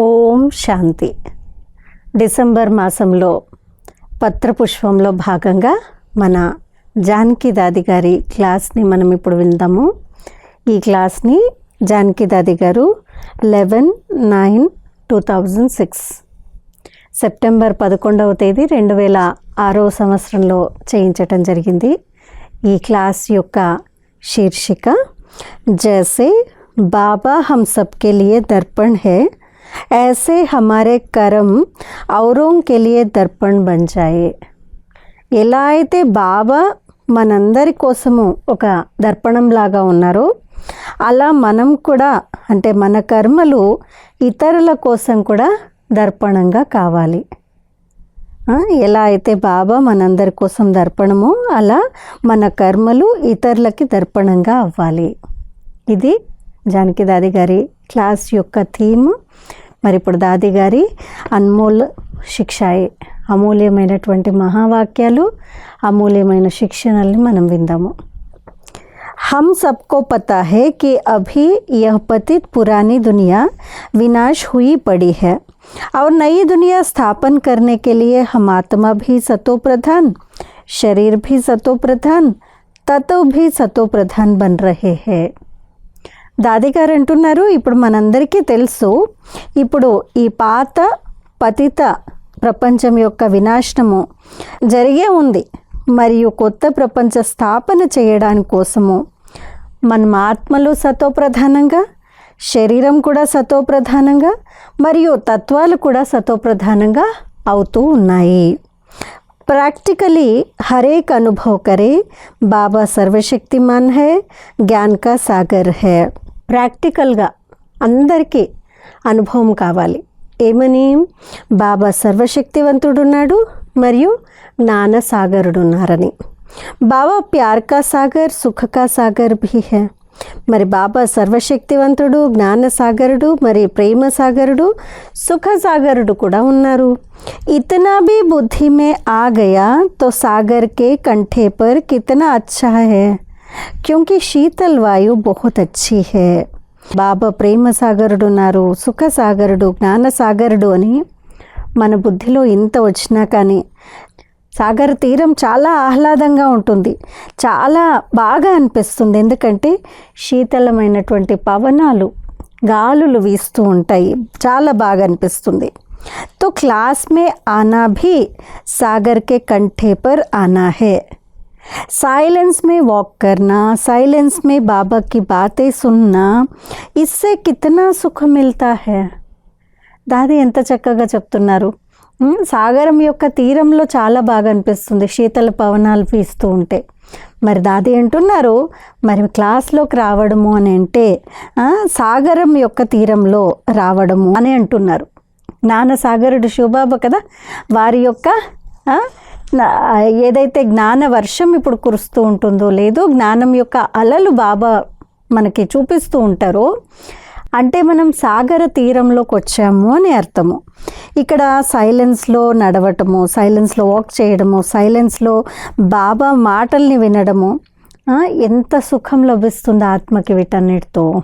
ఓం శాంతి. December మాసంలో పత్రపుష్పంలో భాగంగా మన జానకి దాది గారి క్లాస్ని మనం ఇప్పుడు విందాము. ఈ క్లాస్ని జానకి దాది గారు eleven nine two thousand six September పదకొండవ తేదీ రెండు వేల ఆరో సంవత్సరంలో చేయించటం జరిగింది. ఈ క్లాస్ యొక్క శీర్షిక జసే బాబా హం సబ్కే లియే దర్పణ్ హే ऐसे हमारे कर्म औरों के लिए दर्पण बन जाए ఎలా అయితే బాబా మనందరి కోసము ఒక దర్పణంలాగా ఉన్నారో అలా మనం కూడా అంటే మన కర్మలు ఇతరుల కోసం కూడా దర్పణంగా కావాలి ఆ, ఎలా అయితే బాబా మనందరి కోసం దర్పణమో అలా మన కర్మలు ఇతరులకి దర్పణంగా అవ్వాలి ఇది జానకి దాది గారి క్లాస్ యొక్క థీమ్ మరి ఇప్పుడు దాది గారి అన్మోల్ శిక్షాయి అమూల్యమైనటువంటి మహావాక్యాలు అమూల్యమైన శిక్షణల్ని మనం విందాము हम सबको पता है कि अभी यह पतित पुरानी दुनिया विनाश हुई पड़ी है और नई दुनिया स्थापन करने के लिए हम आत्मा भी सतो प्रधान शरीर भी सतो प्रधान तत्व भी सतो प्रधान बन रहे हैं దాది గారు అంటున్నారు ఇప్పుడు మనందరికీ తెలుసు ఇప్పుడు ఈ పాత పతిత ప్రపంచం యొక్క వినాశనము జరిగే ఉంది మరియు కొత్త ప్రపంచ స్థాపన చేయడానికి కోసము మనం ఆత్మలు సతోప్రధానంగా శరీరం కూడా సతోప్రధానంగా మరియు తత్వాలు కూడా సతోప్రధానంగా అవుతూ ఉన్నాయి प्रैक्टिकली हर एक अनुभव करे బాబా సర్వశక్తిమాన్ హే జ్ఞాన్ కా సాగర్ హే ప్రాక్టికల్గా అందరికీ అనుభవం కావాలి. ఏమని? బాబా సర్వశక్తివంతుడున్నాడు మరియు నానసాగరుడున్నారని బాబా ప్యార్ కా సాగర్ సుఖ సాగర్ భీ. మరి బాబా సర్వశక్తివంతుడు జ్ఞానసాగరుడు మరి ప్రేమ సాగరుడు సుఖసాగరుడు కూడా ఉన్నారు. ఇతనా బి బుద్ధి మే ఆ గయా తో సాగర్ కే కంఠే పర్ కితనా అచ్చా హే? క్యూకి శీతల్ వాయు బహుత్ అచ్చి హే బాబా ప్రేమ సాగరుడున్నారు సుఖ సాగరుడు జ్ఞాన సాగరుడు అని మన బుద్ధిలో ఇంత వచ్చినా కానీ సాగర్ తీరం చాలా ఆహ్లాదంగా ఉంటుంది చాలా బాగా అనిపిస్తుంది ఎందుకంటే శీతలమైనటువంటి పవనాలు గాలులు వీస్తూ ఉంటాయి చాలా బాగా అనిపిస్తుంది తో క్లాస్ మే ఆనా భీ సాగర్ కే ఆనా హే साइलेंस में वॉक करना साइलेंस में बाबा की बातें सुनना इससे कितना सुख मिलता है దాది ఎంత చక్కగా చెప్తున్నారు ఉమ్, సాగరం యొక్క తీరంలో చాలా బాగా అనిపిస్తుంది శీతల పవనాలు వీస్తూ ఉంటే మరి దాది అంటున్నారు మరి క్లాస్లోకి రావడము అని అంటే ఆ, సాగరం యొక్క తీరంలో రావడము అని అంటున్నారు జ్ఞానసాగరుడు శివబాబా కదా వారి యొక్క ఆ, నా- ఏదైతే జ్ఞాన వర్షం ఇప్పుడు కురుస్తూ ఉంటుందో లేదో జ్ఞానం యొక్క అలలు బాబా మనకి చూపిస్తూ ఉంటారో అంటే మనం సాగర తీరంలోకి వచ్చాము అని అర్థము. ఇక్కడ సైలెన్స్లో నడవటము సైలెన్స్లో వాక్ చేయడము సైలెన్స్లో బాబా మాటల్ని వినడము ఎంత సుఖం లభిస్తుంది ఆత్మకి వీటన్నిటితో.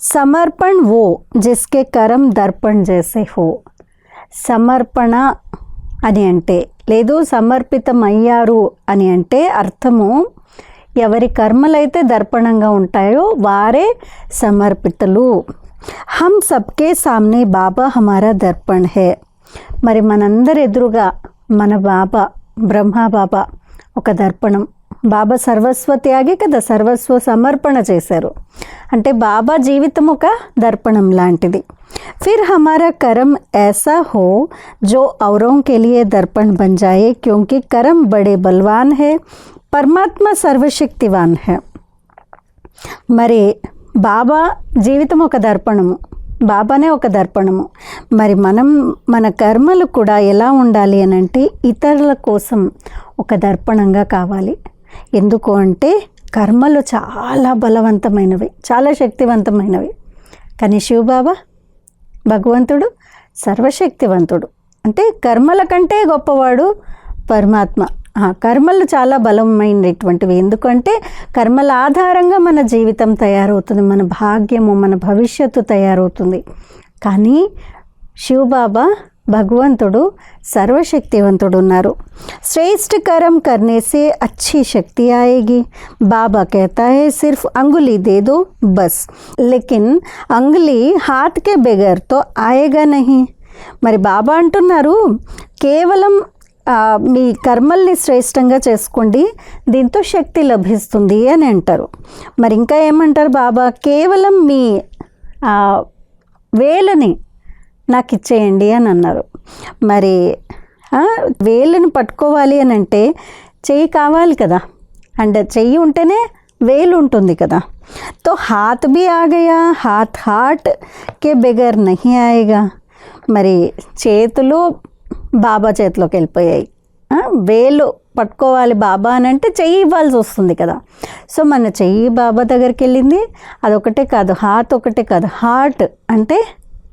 సమర్పణ ఓ జిస్కే కరం దర్పణ్ చేసే హో. సమర్పణ అని అంటే లేదు సమర్పితమయ్యారు అని అంటే అర్థము ఎవరి కర్మలైతే దర్పణంగా ఉంటాయో వారే సమర్పితలు. హమ్ సబ్కే సామ్నే బాబా హమారా దర్పణ్ హే. మరి మనందరి ఎదురుగా మన బాబా బ్రహ్మా బాబా ఒక దర్పణం. బాబా సర్వస్వ త్యాగి కదా సర్వస్వ సమర్పణ చేశారు. అంటే బాబా జీవితం ఒక దర్పణం లాంటిది. फिर हमारा कर्म ऐसा हो जो औरों के लिए दर्पण बन जाए क्योंकि कर्म बड़े बलवान है परमात्मा सर्वशक्तिवान है మరి బాబా జీవితం ఒక దర్పణము బాబానే ఒక దర్పణము మరి మనం మన కర్మలు కూడా ఎలా ఉండాలి అని అంటే ఇతరుల కోసం ఒక దర్పణంగా కావాలి ఎందుకు అంటే కర్మలు చాలా బలవంతమైనవి చాలా శక్తివంతమైనవి కానీ శివబాబా భగవంతుడు సర్వశక్తివంతుడు. అంటే కర్మల కంటే గొప్పవాడు పరమాత్మ. ఆ, కర్మలు చాలా బలమైనటువంటివి. ఎందుకంటే కర్మల ఆధారంగా మన జీవితం తయారవుతుంది మన భాగ్యము మన భవిష్యత్తు తయారవుతుంది. కానీ శివబాబా భగవంతుడు సర్వశక్తివంతుడు ఉన్నారు श्रेष्ठ कर्म करने से अच्छी शक्ति आएगी बाबा कहता है सिर्फ अंगुली दे दो बस लेकिन अंगुली हाथ के बगैर तो आएगा नहीं మరి బాబా అంటున్నారు కేవలం ఆ, మీ కర్మల్ని శ్రేష్టంగా చేసుకోండి దీంతో శక్తి లభిస్తుంది అని అంటారు మరి ఇంకా ఏమంటారు బాబా కేవలం మీ ఆ, వేలని నాకు ఇచ్చేయండి అని అన్నారు. మరి ఆ, పట్టుకోవాలి అని అంటే చెయ్యి కావాలి కదా. అండ్ చెయ్యి ఉంటేనే వేలు ఉంటుంది కదా. తో హాత్ బి ఆగయా? హాత్ హార్ట్ కే బెగర్ నహి ఆయేగా? మరి చేతులు బాబా చేతిలోకి వెళ్ళిపోయాయి. వేలు పట్టుకోవాలి బాబా అని అంటే చెయ్యి ఇవ్వాల్సి వస్తుంది కదా. సో మన చెయ్యి బాబా దగ్గరికి వెళ్ళింది. అదొకటే కాదు హాత్ ఒకటే కాదు హార్ట్ అంటే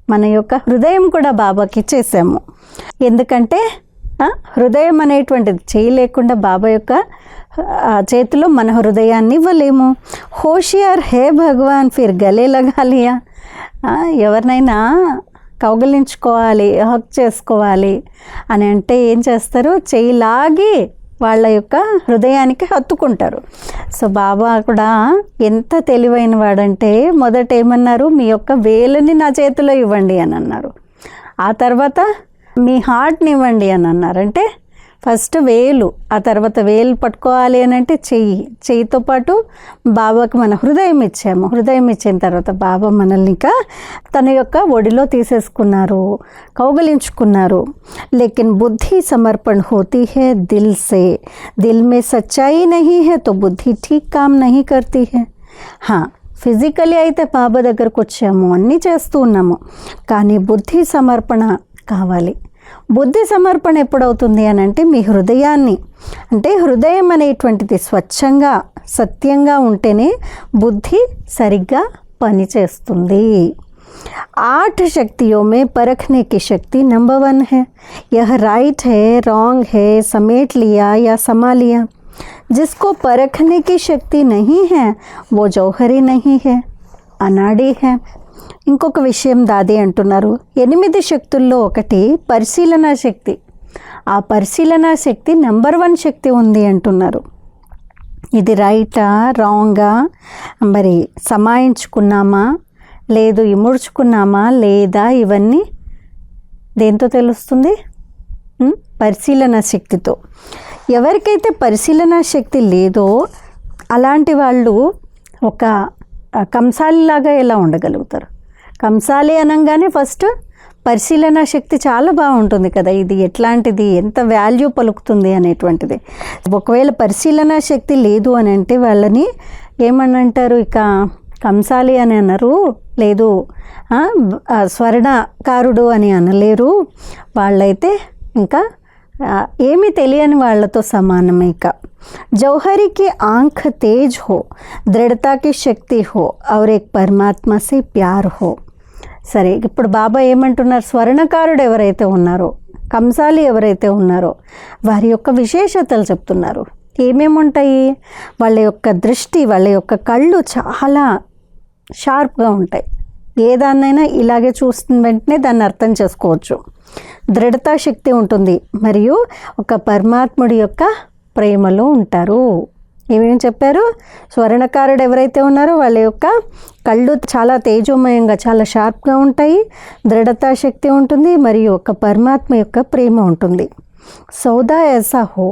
మన యొక్క హృదయం కూడా బాబాకి చేసాము ఎందుకంటే హృదయం అనేటువంటిది చేయి లేకుండా బాబా యొక్క చేతిలో మన హృదయాన్ని ఇవ్వలేము. హోషియార్ హే భగవాన్ ఫిర్ గలే లగాలియా. ఎవరినైనా కౌగలించుకోవాలి హక్ చేసుకోవాలి అని అంటే ఏం చేస్తారు? చేయి లాగి వాళ్ళ యొక్క హృదయానికి హత్తుకుంటారు. సో బాబా కూడా ఎంత తెలివైన వాడంటే మొదట ఏమన్నారు మీ యొక్క వేలుని నా చేతిలో ఇవ్వండి అని అన్నారు. ఆ తర్వాత మీ హార్ట్ని ఇవ్వండి అని అన్నారు. అంటే ఫస్ట్ వేలు ఆ తర్వాత వేలు పట్టుకోవాలి అని అంటే చెయ్యి. చెయ్యితో పాటు బాబాకి మన హృదయం ఇచ్చాము. హృదయం ఇచ్చిన తర్వాత బాబా మనల్ని ఇంకా తన యొక్క ఒడిలో తీసేసుకున్నారు కౌగలించుకున్నారు. లేకిన్ బుద్ధి సమర్పణ హోతీ హే దిల్ సే. దిల్ మే సచ్చాయి నహీ హే తో బుద్ధి ఠీక్ కామ్ నహీ కర్తీ హే. హా ఫిజికలీ అయితే బాబా దగ్గరకు వచ్చాము అన్నీ చేస్తూ ఉన్నాము. కానీ బుద్ధి సమర్పణ కావాలి. బుద్ధి సమర్పణ ఎప్పుడవుతుంది అని అంటే మీ హృదయాన్ని అంటే హృదయం అనేటువంటిది స్వచ్ఛంగా సత్యంగా ఉంటేనే బుద్ధి సరిగ్గా పనిచేస్తుంది आठ शक्तियों में परखने की शक्ति नंबर वन है यह राइट है रॉन्ग है समेट लिया या समा लिया जिसको परखने की शक्ति नहीं है वो जौहरी नहीं है అనాడి హే ఇంకొక విషయం దాది అంటున్నారు. ఎనిమిది శక్తుల్లో ఒకటి పరిశీలన శక్తి. ఆ పరిశీలన శక్తి నెంబర్ వన్ శక్తి ఉంది అంటున్నారు. ఇది రైటా రాంగా? మరి సమాయించుకున్నామా? లేదు ఇముడ్చుకున్నామా? లేదా? ఇవన్నీ దేంతో తెలుస్తుంది? పరిశీలన శక్తితో. ఎవరికైతే పరిశీలన శక్తి లేదో అలాంటి వాళ్ళు ఒక కంసాలిలాగా ఎలా ఉండగలుగుతారు? కంసాలి అనగానే ఫస్ట్ పరిశీలన శక్తి చాలా బాగుంటుంది కదా ఇది ఎట్లాంటిది ఎంత వాల్యూ పలుకుతుంది అనేటువంటిది ఒకవేళ పరిశీలన శక్తి లేదు అని అంటే వాళ్ళని ఏమని అంటారు ఇక కంసాలి అని అన్నారు లేదు ఆ, ఆ, స్వర్ణకారుడు అని అనలేరు వాళ్ళైతే ఇంకా ఆ, ఏమీ తెలియని వాళ్ళతో సమానమే ఇక जौहरी की आंख तेज हो दृढ़ता की शक्ति हो और एक परमात्मा से प्यार हो సరే ఇప్పుడు బాబా ఏమంటున్నారు? స్వర్ణకారుడు ఎవరైతే ఉన్నారో కంసాలి ఎవరైతే ఉన్నారో వారి యొక్క విశేషతలు చెప్తున్నారు. ఏమేమి ఉంటాయి వాళ్ళ యొక్క దృష్టి వాళ్ళ యొక్క కళ్ళు చాలా షార్ప్గా ఉంటాయి. ఏ దాన్నైనా ఇలాగే చూస్తున్న వెంటనే దాన్ని అర్థం చేసుకోవచ్చు. దృఢతా శక్తి ఉంటుంది. మరియు ఒక పరమాత్ముడి యొక్క ప్రేమలో ఉంటారు. ఏమేమి చెప్పారు స్వర్ణకారుడు ఎవరైతే ఉన్నారో వాళ్ళ యొక్క కళ్ళు చాలా తేజోమయంగా చాలా షార్ప్గా ఉంటాయి దృఢతా శక్తి ఉంటుంది మరియు ఒక పరమాత్మ యొక్క ప్రేమ ఉంటుంది సౌదా ఎసా హో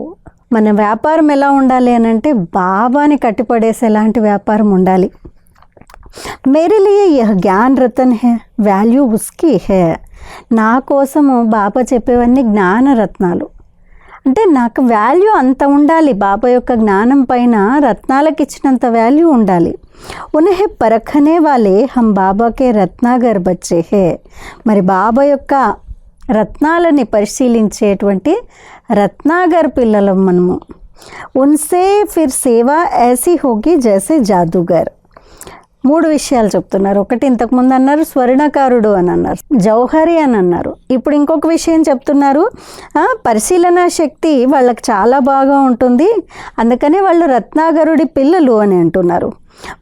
మన వ్యాపారం ఎలా ఉండాలి అని అంటే బాబాని కట్టిపడేసేలాంటి వ్యాపారం ఉండాలి मेरे लिए यह ज्ञान रतन है వాల్యూ ఉస్కి హే నా కోసము బాబా చెప్పేవన్నీ జ్ఞానరత్నాలు అంటే నాకు వాల్యూ అంత ఉండాలి. బాబా యొక్క జ్ఞానం పైన రత్నాలకు ఇచ్చినంత వాల్యూ ఉండాలి. ఉనహే పరఖనే వాళ్ళే హమ్ బాబాకే రత్నాగర్ బచ్చే హే. మరి బాబా యొక్క రత్నాలని పరిశీలించేటువంటి రత్నాగర్ పిల్లలం మనము. ఉన్సే ఫిర్ సేవా ఏసీ హోగి జైసే జాదుగర్. మూడు విషయాలు చెప్తున్నారు. ఒకటి ఇంతకుముందు అన్నారు స్వర్ణకారుడు అని అన్నారు జౌహరి అని అన్నారు. ఇప్పుడు ఇంకొక విషయం చెప్తున్నారు పరిశీలన శక్తి వాళ్ళకి చాలా బాగా ఉంటుంది. అందుకనే వాళ్ళు రత్నాగరుడి పిల్లలు అని అంటున్నారు.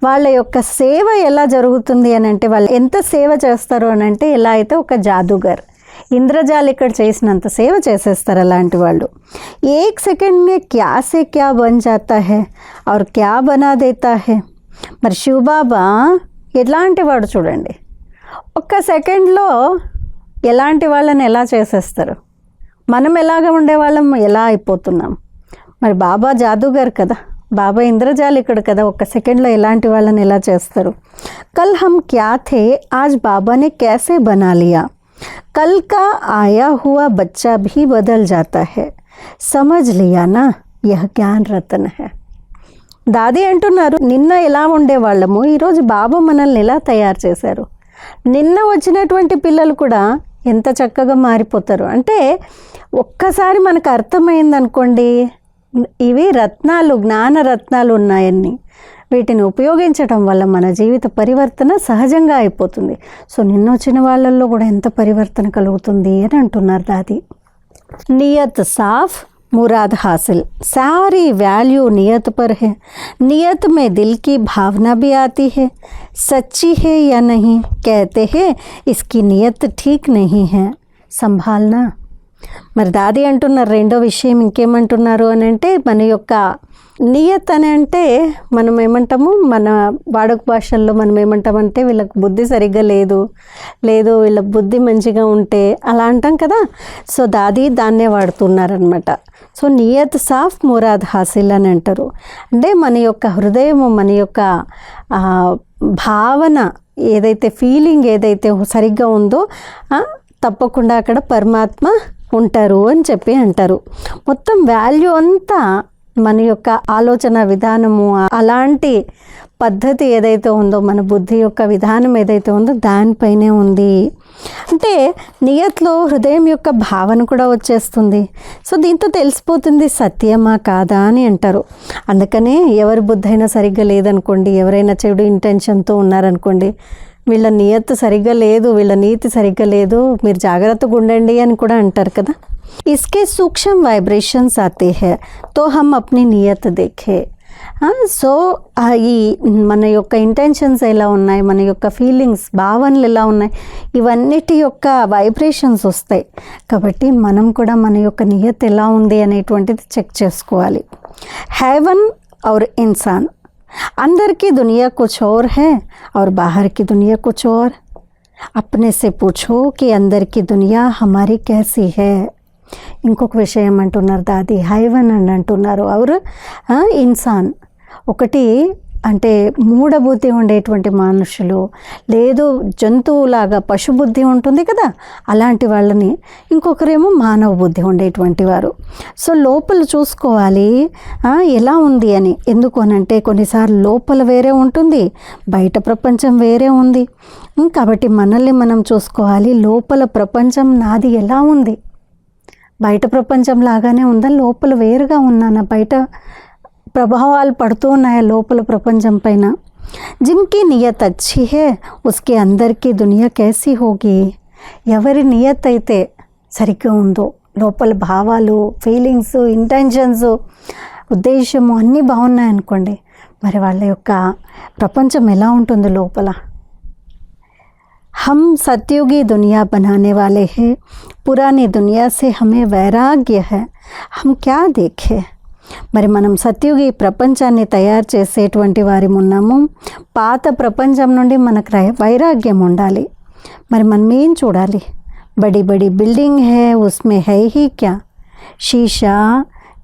వాళ్ళ యొక్క సేవ ఎలా జరుగుతుంది అని అంటే వాళ్ళు ఎంత సేవ చేస్తారు అని అంటే ఎలా అయితే ఒక జాదుగర్ ఇంద్రజాల్ ఇక్కడ చేసినంత సేవ చేసేస్తారు అలాంటి వాళ్ళు. ఏక్ సెకండ్ మే క్యా సే క్యా బన్ జాతా హే और క్యా బనా దేతా హే? మరి శివబాబా ఎలాంటి వాడు చూడండి. ఒక్క సెకండ్లో ఎలాంటి వాళ్ళని ఎలా చేసేస్తారు? మనం ఎలాగ ఉండేవాళ్ళం? ఎలా అయిపోతున్నాం? మరి బాబా జాదూగారు కదా బాబా ఇంద్రజాలికుడు కదా ఒక్క సెకండ్లో ఎలాంటి వాళ్ళని ఎలా చేస్తారు? కల్ హమ్ క్యా థే? ఆజ్ బాబాని క్యాసే బనాలియా? కల్ కా ఆయా హువా బచ్చా భీ బదల్ జాతా హే? సమజ్ లియా నా యహ జ్ఞాన్ రతన్ హే? దాది అంటున్నారు నిన్న ఎలా ఉండేవాళ్ళము? ఈరోజు బాబు మనల్ని ఎలా తయారు చేశారు? నిన్న వచ్చినటువంటి పిల్లలు కూడా ఎంత చక్కగా మారిపోతారు. అంటే ఒక్కసారి మనకు అర్థమైంది అనుకోండి ఇవి రత్నాలు జ్ఞాన రత్నాలు ఉన్నాయని వీటిని ఉపయోగించడం వల్ల మన జీవిత పరివర్తన సహజంగా అయిపోతుంది. సో నిన్న వచ్చిన వాళ్ళల్లో కూడా ఎంత పరివర్తన కలుగుతుంది అని అంటున్నారు దాది. నియత్ సాఫ్ मुराद हासिल सारी वैल्यू नियत पर है नियत में दिल की भावना भी आती है सच्ची है या नहीं कहते हैं इसकी नियत ठीक नहीं है संभालना మరి దాది అంటున్నారు రెండో విషయం ఇంకేమంటున్నారు అని అంటే మన యొక్క నియత్ అని అంటే మనం ఏమంటాము మన వాడుక భాషల్లో మనం ఏమంటామంటే వీళ్ళకి బుద్ధి సరిగ్గా లేదు లేదు వీళ్ళ బుద్ధి మంచిగా ఉంటే అలా అంటాం కదా? సో దాది దాన్నే వాడుతున్నారనమాట సో నియత్ సాఫ్ మురాద్ హాసిల్ అని అంటారు. అంటే మన యొక్క హృదయము మన యొక్క భావన ఏదైతే ఫీలింగ్ ఏదైతే సరిగ్గా ఉందో తప్పకుండా అక్కడ పరమాత్మ ఉంటారు అని చెప్పి అంటారు. మొత్తం వాల్యూ అంతా మన యొక్క ఆలోచన విధానము అలాంటి పద్ధతి ఏదైతే ఉందో మన బుద్ధి యొక్క విధానం ఏదైతే ఉందో దానిపైనే ఉంది. అంటే నియత్లో హృదయం యొక్క భావన కూడా వచ్చేస్తుంది. సో దీంతో తెలిసిపోతుంది సత్యమా కాదా అని అంటారు. అందుకనే ఎవరి బుద్ధి అయినా సరిగ్గా లేదనుకోండి ఎవరైనా చెడు ఇంటెన్షన్తో ఉన్నారనుకోండి వీళ్ళ నియత్ సరిగ్గా లేదు వీళ్ళ నీతి సరిగ్గా లేదు మీరు జాగ్రత్తగా ఉండండి అని కూడా అంటారు కదా. इसके सूक्ष्म वाइब्रेशंस आते हैं तो हम अपनी नियत देखें సో ఈ మన యొక్క ఇంటెన్షన్స్ ఎలా ఉన్నాయి మన యొక్క ఫీలింగ్స్ భావనలు ఎలా ఉన్నాయి ఇవన్నిటి యొక్క వైబ్రేషన్స్ వస్తాయి కాబట్టి మనం కూడా మన యొక్క నియత్ ఎలా ఉంది అనేటువంటిది చెక్ చేసుకోవాలి हैवन और इंसान अंदर की दुनिया कुछ और है और बाहर की दुनिया कुछ और अपने से पूछो कि अंदर की दुनिया हमारी कैसी है ఇంకొక విషయం అంటున్నారు దాది. హైవన్ అని అంటున్నారు. అవరు? ఇన్సాన్. ఒకటి అంటే మూఢబుద్ధి ఉండేటువంటి మనుషులు లేదు జంతువులాగా పశుబుద్ధి ఉంటుంది కదా అలాంటి వాళ్ళని ఇంకొకరేమో మానవ బుద్ధి ఉండేటువంటి వారు. సో లోపల చూసుకోవాలి. ఎలా ఉంది అని. ఎందుకు అని అంటే కొన్నిసార్లు లోపల వేరే ఉంటుంది బయట ప్రపంచం వేరే ఉంది. కాబట్టి మనల్ని మనం చూసుకోవాలి. లోపల ప్రపంచం నాది ఎలా ఉంది? బయట ప్రపంచం లాగానే ఉందా? లోపల వేరుగా ఉన్నానా? బయట ప్రభావాలు పడుతూ ఉన్నాయా లోపల ప్రపంచం పైన? జిన్కి నియత్ అచ్చి హే ఉస్కి అందరికీ దునియా కేసీ హోగి? ఎవరి నియత్ అయితే సరిగ్గా ఉందో? లోపల భావాలు ఫీలింగ్స్ ఇంటెన్షన్స్ ఉద్దేశము అన్నీ బాగున్నాయనుకోండి. మరి వాళ్ళ యొక్క ప్రపంచం ఎలా ఉంటుంది లోపల? हम सतयुगी दुनिया बनाने वाले हैं पुरानी दुनिया से हमें वैराग्य है हम क्या देखें మరి మనం సత్యుగి ప్రపంచాన్ని తయారు చేసేటువంటి వారి ఉన్నాము పాత ప్రపంచం నుండి మనకు రై- వైరాగ్యం ఉండాలి మరి మనం ఏం చూడాలి బడి బడి బిల్డింగ్ హే ఉస్మే హై హీ క్యా शीशा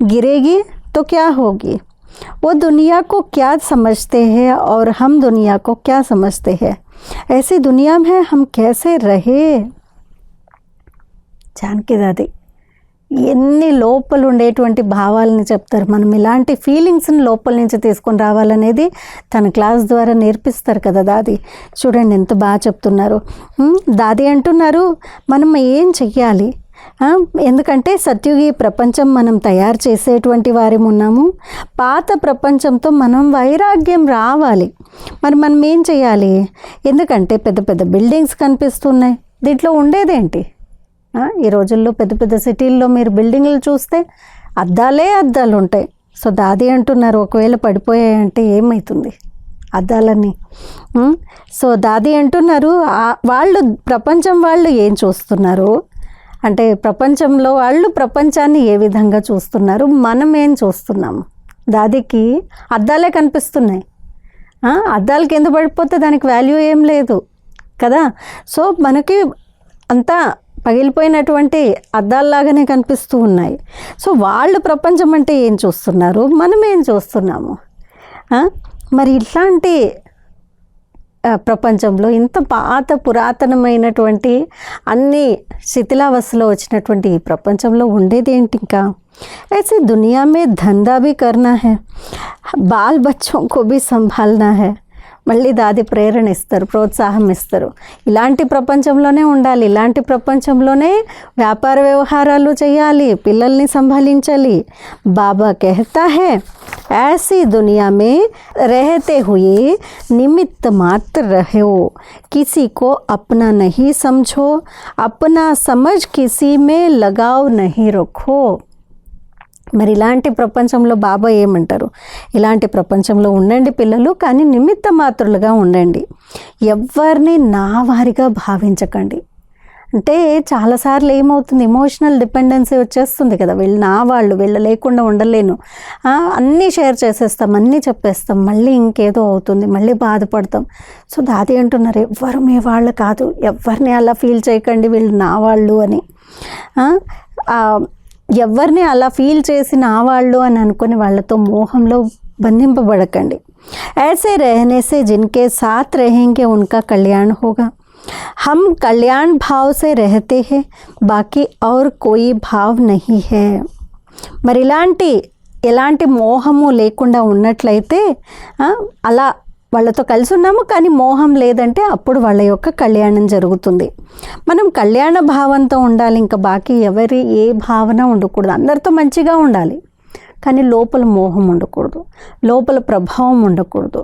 गिरेगी तो क्या होगी वो दुनिया को क्या समझते हैं और हम दुनिया को क्या समझते हैं ऐसी दुनिया में हम कैसे रहे జానకి దాది ఎన్ని లోపల ఉండేటువంటి భావాలని చెప్తారు మనం ఇలాంటి ఫీలింగ్స్ని లోపల నుంచి తీసుకొని రావాలనేది తన క్లాస్ ద్వారా నేర్పిస్తారు కదా దాది చూడండి ఎంత బాగా చెప్తున్నారు ఉమ్, దాది అంటున్నారు మనం ఏం చెయ్యాలి ఆ, ఎందుకంటే సత్యుగి ప్రపంచం మనం తయారు చేసేటువంటి వారి ఉన్నాము పాత ప్రపంచంతో మనం వైరాగ్యం రావాలి. మరి మనం ఏం చేయాలి? ఎందుకంటే పెద్ద పెద్ద బిల్డింగ్స్ కనిపిస్తున్నాయి. దీంట్లో ఉండేదేంటి? ఈ రోజుల్లో పెద్ద పెద్ద సిటీల్లో మీరు బిల్డింగ్లు చూస్తే అద్దాలే అద్దాలు ఉంటాయి. సో దాది అంటున్నారు ఒకవేళ పడిపోయాయంటే ఏమవుతుంది అద్దాలని సో దాది అంటున్నారు వాళ్ళు ప్రపంచం వాళ్ళు ఏం చూస్తున్నారు అంటే ప్రపంచంలో వాళ్ళు ప్రపంచాన్ని ఏ విధంగా చూస్తున్నారు మనం ఏం చూస్తున్నాము దాదికి అద్దాలే కనిపిస్తున్నాయి. ఆ, అద్దాలు కింద పడిపోతే దానికి వాల్యూ ఏం లేదు కదా? సో మనకి అంతా పగిలిపోయినటువంటి అద్దాల్లాగానే కనిపిస్తూ ఉన్నాయి. సో వాళ్ళు ప్రపంచం అంటే ఏం చూస్తున్నారు? మనం ఏం చూస్తున్నాము? మరి ఇట్లాంటి ప్రపంచంలో ఇంత పాత పురాతనమైనటువంటి అన్ని శిథిలావస్థలో వచ్చినటువంటి ఈ ప్రపంచంలో ఉండేది ఏంటి ఇంకా ऐसे दुनिया में धंधा भी करना है బాల్ బచ్చోं को भी संभालना है మళ్ళీ దాది ప్రేరణ ఇస్తారు ప్రోత్సాహం ఇస్తారు ఇలాంటి ప్రపంచంలోనే ఉండాలి ఇలాంటి ప్రపంచంలోనే వ్యాపార వ్యవహారాలు చేయాలి పిల్లల్ని సంభాలించాలి బాబా कहता है ऐसी दुनिया में रहते हुए निमित्त मात्र रहो किसी को अपना नहीं समझो अपना समझ किसी में लगाव नहीं रखो మరి ఇలాంటి ప్రపంచంలో బాబా ఏమంటారు? ఇలాంటి ప్రపంచంలో ఉండండి పిల్లలు కానీ నిమిత్త మాత్రులుగా ఉండండి. ఎవరిని నా వారిగా భావించకండి. అంటే చాలాసార్లు ఏమవుతుంది? ఎమోషనల్ డిపెండెన్సీ వచ్చేస్తుంది కదా. వీళ్ళు నా వాళ్ళు వీళ్ళు లేకుండా ఉండలేను. అన్నీ షేర్ చేసేస్తాం అన్నీ చెప్పేస్తాం. మళ్ళీ ఇంకేదో అవుతుంది మళ్ళీ బాధపడతాం. సో దాది అంటున్నారు ఎవ్వరు మీ వాళ్ళు కాదు. ఎవరిని అలా ఫీల్ చేయకండి వీళ్ళు నా వాళ్ళు అని. ఎవరిని అలా ఫీల్ చేసి నా వాళ్ళు అని అనుకుని వాళ్ళతో మోహంలో బంధింపబడకండి ऐसे रहने से जिनके साथ रहेंगे उनका कल्याण होगा हम कल्याण भाव से रहते हैं बाकी और कोई भाव नहीं है మరి ఇలాంటి ఎలాంటి మోహము లేకుండా ఉన్నట్లయితే ఆ, అలా వాళ్ళతో కలిసి ఉన్నాము కానీ మోహం లేదంటే అప్పుడు వాళ్ళ యొక్క కళ్యాణం జరుగుతుంది మనం కళ్యాణ భావంతో ఉండాలి ఇంకా బాకీ ఎవరి ఏ భావన ఉండకూడదు అందరితో మంచిగా ఉండాలి కానీ లోపల మోహం ఉండకూడదు లోపల ప్రభావం ఉండకూడదు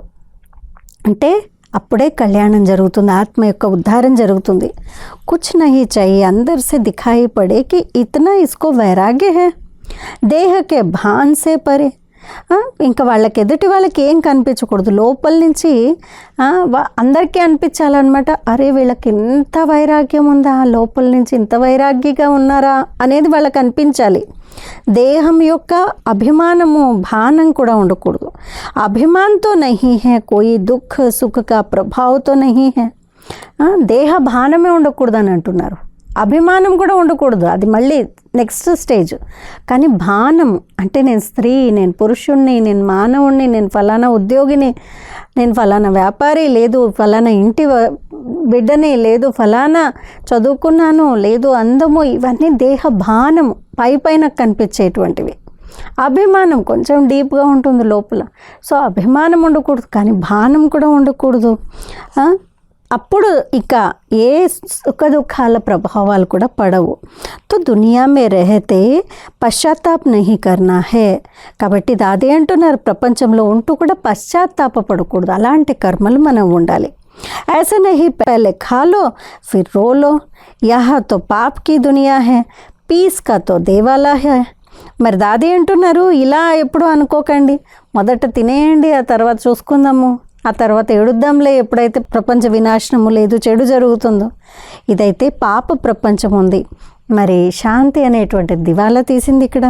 అంటే అప్పుడే కళ్యాణం జరుగుతుంది ఆత్మ యొక్క ఉద్ధారం జరుగుతుంది కుచ్ నహీ चाहिए अंदर से दिखाई पड़े कि इतना इसको वैराग्य है దేహ కే భాన్ సే పరే ఆ, ఇంకా వాళ్ళకి ఎదుటి వాళ్ళకి ఏం కనిపించకూడదు. లోపల నుంచి వా- అందరికీ అనిపించాలన్నమాట. అరే వీళ్ళకి ఇంత వైరాగ్యం ఉందా? లోపల నుంచి ఇంత వైరాగ్యగా ఉన్నారా? అనేది వాళ్ళకి అనిపించాలి. దేహం యొక్క అభిమానము భానం కూడా ఉండకూడదు. అభిమాన్తో నహీ హే కోయి దుఃఖ సుఖ ప్రభావతో నహీ హే. దేహ భానమే ఉండకూడదు అని అంటున్నారు. అభిమానం కూడా ఉండకూడదు. అది మళ్ళీ నెక్స్ట్ స్టేజ్ కానీ భానం అంటే నేను స్త్రీ నేను పురుషుణ్ణి నేను మానవుణ్ణి నేను ఫలానా ఉద్యోగిని నేను ఫలానా వ్యాపారి లేదు ఫలానా ఇంటి బిడ్డని లేదు ఫలానా చదువుకున్నాను లేదు అందము ఇవన్నీ దేహ భానం పై పైన కనిపించేటువంటివి. అభిమానం కొంచెం డీప్గా ఉంటుంది లోపల. సో అభిమానం ఉండకూడదు కానీ భానం కూడా ఉండకూడదు. అప్పుడు ఇక ఏ సుఖ దుఃఖాల ప్రభావాలు కూడా పడవు తో దునియా మే రహతే పశ్చాత్తాప్ నహి కర్నా హే కాబట్టి ఇది అదే అంటున్నారు ప్రపంచంలో ఉంటూ కూడా పశ్చాత్తాపపడకూడదు అలాంటి కర్మలు మనం ఉండాలి ऐसे नहीं पहले खा लो फिर रो लो यहाँ तो पाप की दुनिया है పీస్ का तो దేవాలా है మరి దాది అంటున్నారు ఇలా ఎప్పుడు అనుకోకండి మొదట తినేయండి ఆ తర్వాత చూసుకుందాము ఆ తర్వాత ఏడుద్దాంలే ఎప్పుడైతే ప్రపంచ వినాశనము లేదు చెడు జరుగుతుందో ఇదైతే పాప ప్రపంచం ఉంది మరి శాంతి అనేటువంటి దివాలా తీసింది ఇక్కడ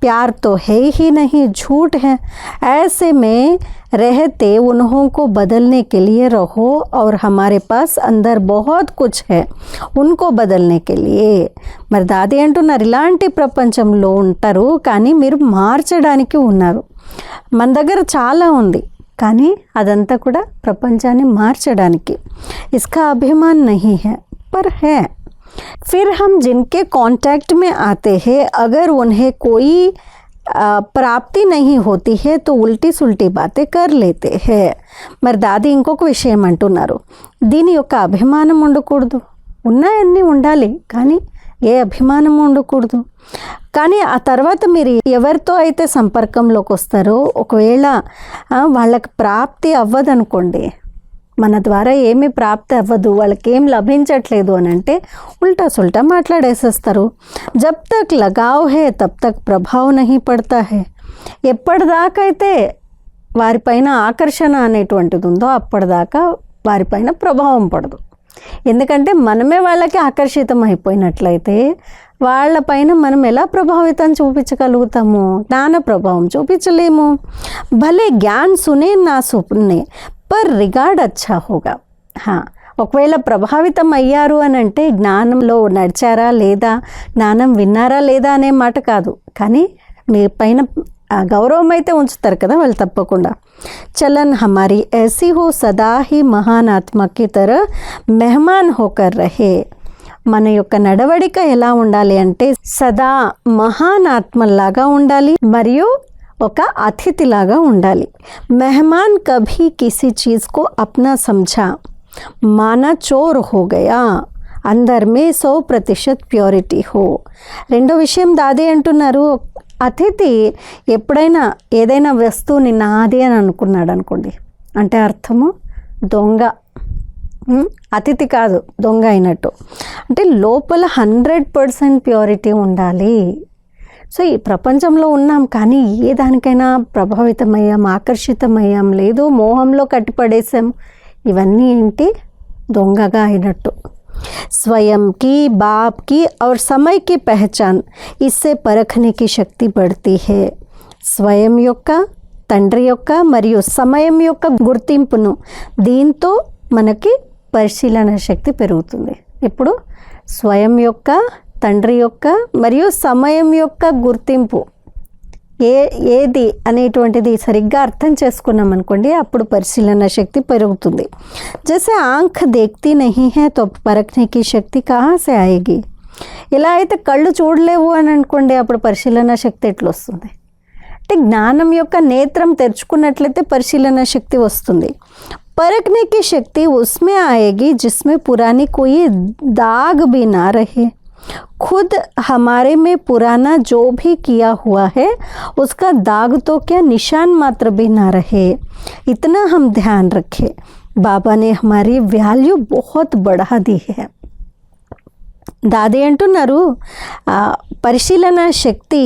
प्यार तो है ही नहीं झूठ है ऐसे में रहते उन्हों को बदलने के लिए रहो और हमारे पास अंदर बहुत कुछ है उनको बदलने के लिए మరి దాది అంటున్నారు ఇలాంటి ప్రపంచంలో ఉంటారు కానీ మీరు మార్చడానికి ఉన్నారు మన దగ్గర చాలా ఉంది కానీ అదంతా కూడా ప్రపంచాన్ని మార్చడానికి ఇస్కా అభిమాన్ నహీ హై पर है फिर हम जिनके कांटेक्ट में आते हैं अगर उन्हें कोई आ, ప్రాప్తి नहीं होती है तो ఉల్టీ సుల్టీ బాతే కర్ లేతే హే మరి దాది ఇంకొక విషయం అంటున్నారు దీని యొక్క అభిమానం ఉండకూడదు ఉన్నాయన్నీ ఉండాలి కానీ ఏ అభిమానం ఉండకూడదు కానీ ఆ తర్వాత మీరు ఎవరితో అయితే సంపర్కంలోకి వస్తారో ఒకవేళ వాళ్ళకి ప్రాప్తి అవ్వదనుకోండి మన ద్వారా ఏమీ ప్రాప్తి అవ్వదు వాళ్ళకి ఏం లభించట్లేదు అని అంటే ఉల్టా సుల్టా మాట్లాడేసేస్తారు. జబ్ తక్ లగావ్ హే తబ్ తక్ ప్రభావ్ నహి పడతా హే. ఎప్పటిదాకైతే వారిపైన ఆకర్షణ అనేటువంటిది ఉందో అప్పటిదాకా వారిపైన ప్రభావం పడదు. ఎందుకంటే మనమే వాళ్ళకి ఆకర్షితం అయిపోయినట్లయితే వాళ్ళపైన మనం ఎలా ప్రభావితం చూపించగలుగుతాము? జ్ఞాన ప్రభావం చూపించలేము. భలే జ్ఞాన్ సునే నా సునే పర్ రిగార్డ్ అచ్చా హోగా. హా. ఒకవేళ ప్రభావితం అయ్యారు అని అంటే జ్ఞానంలో నడిచారా లేదా? జ్ఞానం విన్నారా లేదా అనే మాట కాదు. కానీ మీ పైన గౌరవం అయితే ఉంచుతారు కదా వాళ్ళు తప్పకుండా. చలన్ హమారీ ఎసి హో సదాహి మహాన్ తర మెహమాన్ హోకర్ రహే. మన యొక్క నడవడిక ఎలా ఉండాలి అంటే సదా మహాన్ ఉండాలి మరియు ఒక అతిథిలాగా ఉండాలి. మెహమాన్ కభీ కిసి చీజ్కో అప్నా సమझा మానా చోర్ హో గయా. అందరిమే సో ప్రతిశత్ ప్యూరిటీ హో. రెండో విషయం దాదే అంటున్నారు అతిథి ఎప్పుడైనా ఏదైనా వస్తువుని నాది అని అనుకున్నాడు అనుకోండి అంటే అర్థము? దొంగ. అతిథి కాదు దొంగ అయినట్టు అంటే లోపల హండ్రెడ్ పర్సెంట్ ప్యూరిటీ ఉండాలి సో ఈ ప్రపంచంలో ఉన్నాం కానీ ఏ దానికైనా ప్రభావితమయ్యాం ఆకర్షితమయ్యాం లేదు మోహంలో కట్టిపడేసాం ఇవన్నీ ఏంటి దొంగగా అయినట్టు स्वयं की बाप की और समय की पहचान इससे परखने की శక్తి बढ़ती है స్వయం యొక్క తండ్రి యొక్క మరియు సమయం యొక్క గుర్తింపును దీంతో మనకి పరిశీలన శక్తి పెరుగుతుంది. ఇప్పుడు స్వయం యొక్క తండ్రి యొక్క మరియు సమయం యొక్క గుర్తింపు. ఏ ఏది అనేటువంటిది సరిగ్గా అర్థం చేసుకున్నాం అనుకోండి అప్పుడు పరిశీలన శక్తి పెరుగుతుంది. జసే ఆంఖ దేక్తి నహి హే తో పరఖనేకి శక్తి కాసే ఆయేగి. ఇలా అయితే కళ్ళు చూడలేవు అని అనుకోండి అప్పుడు పరిశీలన శక్తి ఎట్లా వస్తుంది అంటే జ్ఞానం యొక్క నేత్రం తెరుచుకున్నట్లయితే పరిశీలన శక్తి వస్తుంది. परखने की शक्ति उसमें आएगी जिसमें पुरानी कोई दाग भी ना रहे खुद हमारे में पुराना जो भी किया हुआ है उसका दाग तो क्या निशान मात्र भी ना रहे इतना हम ध्यान रखें बाबा ने हमारी वैल्यू बहुत बढ़ा दी है దాది అంటున్నారు ఆ, పరిశీలన శక్తి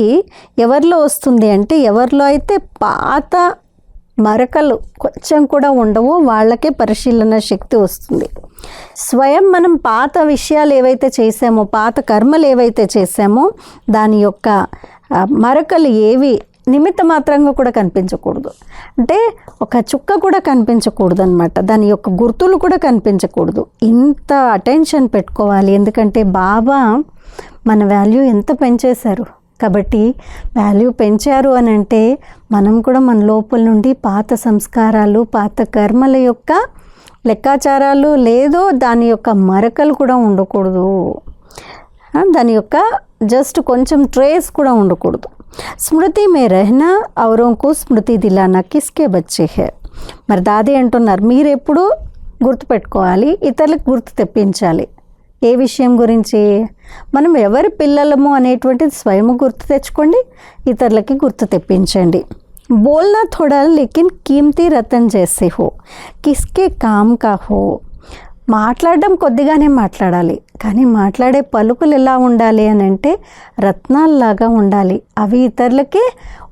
ఎవరిలో వస్తుంది అంటే ఎవరిలో అయితే పాత మరకలు కొంచెం కూడా ఉండవు వాళ్ళకే పరిశీలన శక్తి వస్తుంది. స్వయం మనం పాత విషయాలు ఏవైతే చేసామో పాత కర్మలు ఏవైతే చేసామో దాని యొక్క మరకలు ఏవి నిమిత్త మాత్రంగా కూడా కనిపించకూడదు. అంటే ఒక చుక్క కూడా కనిపించకూడదు అనమాట దాని యొక్క గుర్తులు కూడా కనిపించకూడదు. ఇంత అటెన్షన్ పెట్టుకోవాలి. ఎందుకంటే బాబా మన వాల్యూ ఎంత పెంచేశారు? కాబట్టి వాల్యూ పెంచారు అని అంటే మనం కూడా మన లోపల నుండి పాత సంస్కారాలు పాత కర్మల యొక్క లెక్కాచారాలు లేదో దాని యొక్క మరకలు కూడా ఉండకూడదు. దాని యొక్క జస్ట్ కొంచెం ట్రేస్ కూడా ఉండకూడదు. స్మృతి మే రెహనా ఔరంకు స్మృతి దిలానా కిస్కే బచ్చే హే. మరి దాదే అంటున్నారు మీరెప్పుడు గుర్తుపెట్టుకోవాలి ఇతరులకు గుర్తు తెప్పించాలి. ఏ విషయం గురించి? మనం ఎవరి పిల్లలము అనేటువంటిది స్వయం గుర్తు తెచ్చుకోండి ఇతరులకి గుర్తు తెప్పించండి. బోల్నా థోడా లేకిన్ కీమ్తి రతన్ చేసే హో కిస్కే కామ్ కా హో. మాట్లాడడం కొద్దిగానే మాట్లాడాలి కానీ మాట్లాడే పలుకులు ఎలా ఉండాలి అని అంటే రత్నాల్లాగా ఉండాలి. అవి ఇతరులకి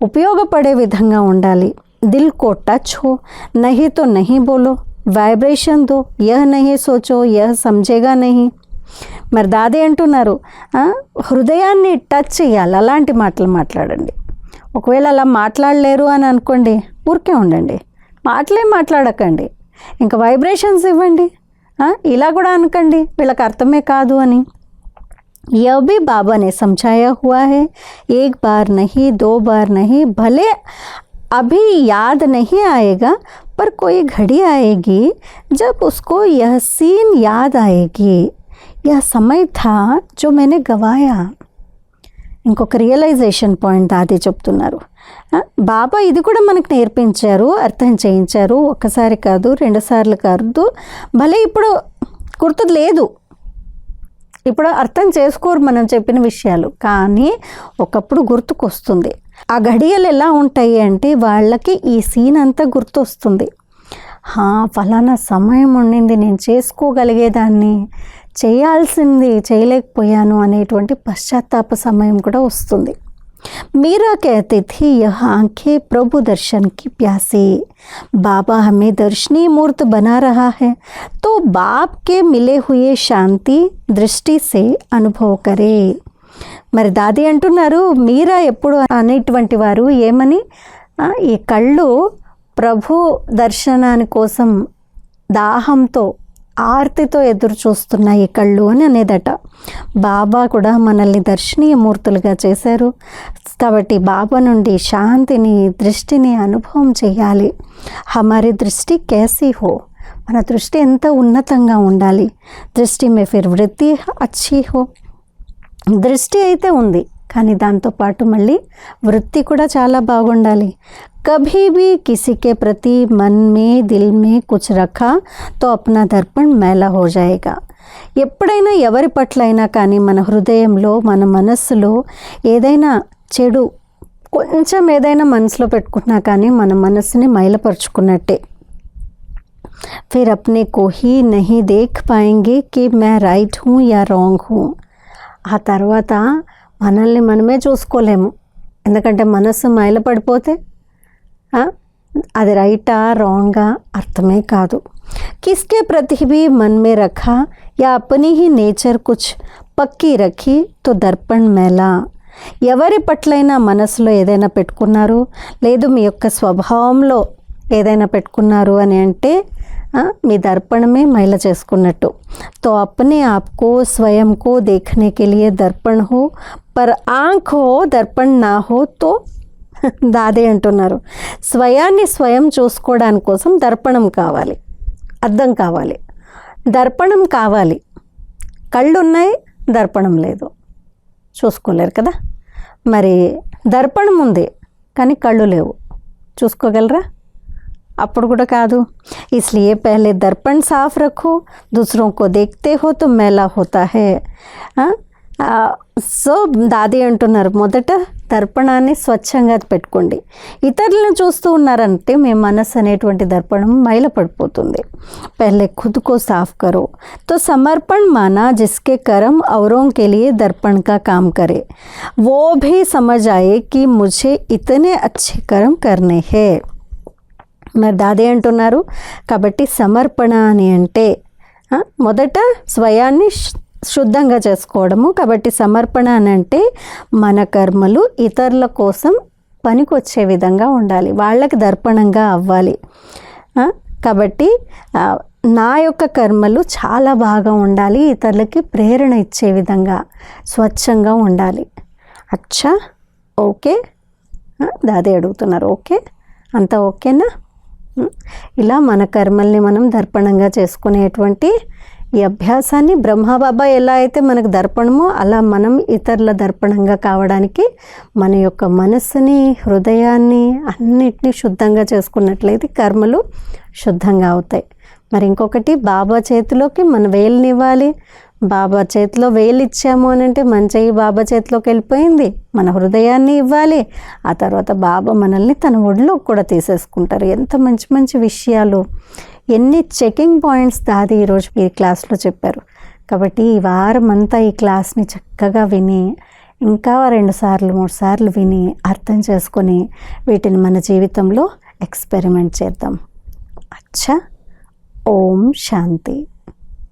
ఉపయోగపడే విధంగా ఉండాలి. దిల్ కో టచ్ హో నహితో తో బోలో వైబ్రేషన్ దో యహ్ నహి సోచో యహ్ సమజేగా నహీ. మరి దాది అంటున్నారు ఆ, హృదయాన్ని టచ్ చేయాలి అలాంటి మాటలు మాట్లాడండి ఒకవేళ అలా మాట్లాడలేరు అని అనుకోండి ఊరికే ఉండండి మాటలే మాట్లాడకండి ఇంకా వైబ్రేషన్స్ ఇవ్వండి ఆ, ఇలా కూడా అనకండి వీళ్ళకి అర్థమే కాదు అని यह भी बाबा ने समझाया हुआ है एक बार नहीं दो बार नहीं भले अभी याद नहीं आएगा पर कोई घड़ी आएगी जब उसको यह सीन याद आएगी यह समय था जो मैंने गवाया ఇంకొక రియలైజేషన్ పాయింట్ అది చెప్తున్నారు ఆ, బాబా ఇది కూడా మనకు నేర్పించారు అర్థం చేయించారు ఒక్కసారి కాదు రెండుసార్లు కాదు భలే ఇప్పుడు గుర్తు లేదు ఇప్పుడు అర్థం చేసుకోరు మనం చెప్పిన విషయాలు కానీ ఒకప్పుడు గుర్తుకొస్తుంది ఆ ఘడియలు ఎలా ఉంటాయి అంటే వాళ్ళకి ఈ సీన్ అంతా గుర్తొస్తుంది హా ఫలానా సమయం ఉండింది నేను చేసుకోగలిగేదాన్ని చేయాల్సింది చేయలేకపోయాను అనేటువంటి పశ్చాత్తాప సమయం కూడా వస్తుంది मीरा कहते थे यह आंखें प्रभु दर्शन की प्यासे बाबा हमें दर्शनीय मूर्त बना रहा है तो बाप के मिले हुए शांति दृष्टि से अनुभव करे మరి దాది అంటున్నారు మీరా ఎప్పుడు అనేటువంటి వారు ఏమని ఆ, ఈ కళ్ళు ప్రభు దర్శనాని కోసం దాహంతో ఆర్తితో ఎదురు చూస్తున్నాయి కళ్ళు అని అనేదట. బాబా కూడా మనల్ని దర్శనీయ మూర్తులుగా చేశారు. కాబట్టి బాబా నుండి శాంతిని దృష్టిని అనుభవం చేయాలి హమారి దృష్టి కేసీ హో? మన దృష్టి ఎంత ఉన్నతంగా ఉండాలి? దృష్టి మే ఫిర్ వృత్తి అచ్చి హో? దృష్టి అయితే ఉంది. కానీ దాంతోపాటు మళ్ళీ వృత్తి కూడా చాలా బాగుండాలి. కభీ కిసికే ప్రతి మన్ మే దిల్ మే కుచ్ రఖా తో అప్నా దర్పణ్ మేలా హో జాయేగా. ఎప్పుడైనా ఎవరి పట్లైనా కానీ మన హృదయంలో మన మనస్సులో ఏదైనా చెడు కొంచెం ఏదైనా మనసులో పెట్టుకున్నా కానీ మన మనస్సుని మైలపరుచుకున్నట్టే. ఫిర్ అప్నే కోహి నహి దేఖ్ పాయింగే కి మే రైట్ హూ యా రాంగ్ హూ ఆ తర్వాత మనల్ని మనమే చూసుకోలేము ఎందుకంటే మనస్సు మైలపడిపోతే ఆ, అది రైటా రాంగా అర్థమే కాదు किसके प्रति भी मन में रखा या अपनी ही नेचर कुछ పక్కి రఖి తో దర్పణ్ మేళా ఎవరి పట్లైనా మనసులో ఏదైనా పెట్టుకున్నారు లేదు మీ యొక్క స్వభావంలో ఏదైనా పెట్టుకున్నారు అని అంటే మీ దర్పణమే మైల చేసుకున్నట్టు. తో అప్నే ఆప్కో స్వయం దేఖనే కే లియే హో పర్ ఆంఖ్ హో దర్పణ్ నా హో తో దాదే అంటున్నారు. స్వయాన్ని స్వయం చూసుకోవడానికి కోసం దర్పణం కావాలి. అద్దం కావాలి. దర్పణం కావాలి. కళ్ళు ఉన్నాయి దర్పణం లేదు. చూసుకోలేరు కదా? మరి దర్పణం ఉంది కానీ కళ్ళు లేవు. చూసుకోగలరా? అప్పుడు కూడా కాదు इसलिए पहले दर्पण साफ रखो दूसरों को देखते हो तो मैला होता है ఆ? ఆ, సో దాది అంటున్నారు మొదట దర్పణాన్ని స్వచ్ఛంగా పెట్టుకోండి ఇతరులను చూస్తూ ఉన్నారంటే మీ మనస్సు అనేటువంటి దర్పణం మైల పడిపోతుంది पहले खुद को साफ करो तो समर्पण माना जिसके कर्म औरों के लिए दर्पण का काम करे वो भी समझ आए कि मुझे इतने अच्छे कर्म करने हैं మరి దాదే అంటున్నారు. కాబట్టి సమర్పణ అని అంటే మొదట స్వయాన్ని శుద్ధంగా చేసుకోవడము. కాబట్టి సమర్పణ అని అంటే మన కర్మలు ఇతరుల కోసం పనికొచ్చే విధంగా ఉండాలి. వాళ్ళకి దర్పణంగా అవ్వాలి. కాబట్టి నా యొక్క కర్మలు చాలా బాగా ఉండాలి. ఇతరులకి ప్రేరణ ఇచ్చే విధంగా స్వచ్ఛంగా ఉండాలి. అచ్చా ఓకే. దాదే అడుగుతున్నారు. ఓకే? అంతా ఓకేనా? ఇలా మన కర్మల్ని మనం దర్పణంగా చేసుకునేటువంటి ఈ అభ్యాసాన్ని బ్రహ్మబాబా ఎలా అయితే మనకు దర్పణమో అలా మనం ఇతరుల దర్పణంగా కావడానికి మన యొక్క మనస్సుని హృదయాన్ని అన్నిటినీ శుద్ధంగా చేసుకున్నట్లయితే కర్మలు శుద్ధంగా అవుతాయి. మరి ఇంకొకటి బాబా చేతిలోకి మన వేలునివ్వాలి. బాబా చేతిలో వేలు ఇచ్చాము అని అంటే మంచి బాబా చేతిలోకి వెళ్ళిపోయింది. మన హృదయాన్ని ఇవ్వాలి. ఆ తర్వాత బాబా మనల్ని తన ఒడిలోకి కూడా తీసేసుకుంటారు. ఎంత మంచి మంచి విషయాలు. ఎన్ని చెకింగ్ పాయింట్స్ దాది ఈరోజు ఈ క్లాస్లో చెప్పారు. కాబట్టి ఈ వారం అంతా ఈ క్లాస్ని చక్కగా విని ఇంకా రెండు సార్లు మూడు సార్లు విని అర్థం చేసుకొని వీటిని మన జీవితంలో ఎక్స్పెరిమెంట్ చేద్దాం. అచ్చా. ఓం శాంతి.